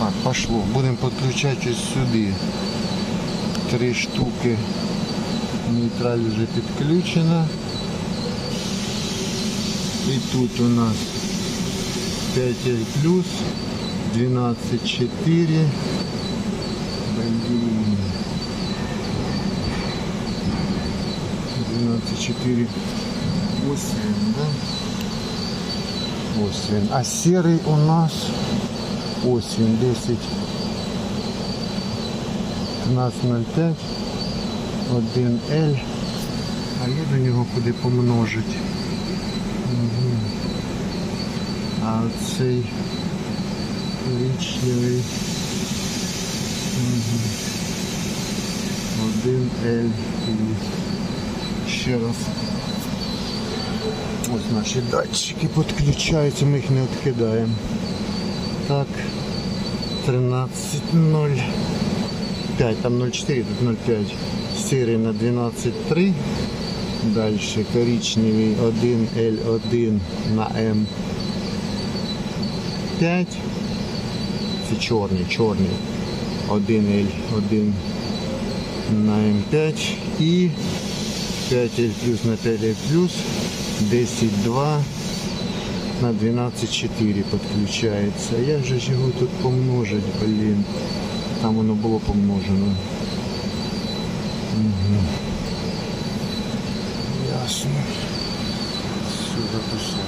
Так, пошло. Будемо підключати ось сюди. Три штуки. Нейтраль вже підключена. І тут у нас 5L плюс, 12.4. Блін. 12.4. Ось він, да? Ось він. А серий у нас ось він 10 15.05 1L. А є до нього куди помножити. А цей коричневий. Мгм. 1L і ще раз. Ось наші датчики підключаються, ми їх не відкидаємо. Так, 13.05, там 0,4, тут 0,5. Сирий на 12.3. Дальше коричневый 1L1 на М5. Це чорний, чорний. 1L1 на М5 і 5L плюс на 5L плюс 10.2 на 12.4 подключается. Я же ж тут помножить, блин? Там оно было помножено. Угу. Ясно. Сюди пішло.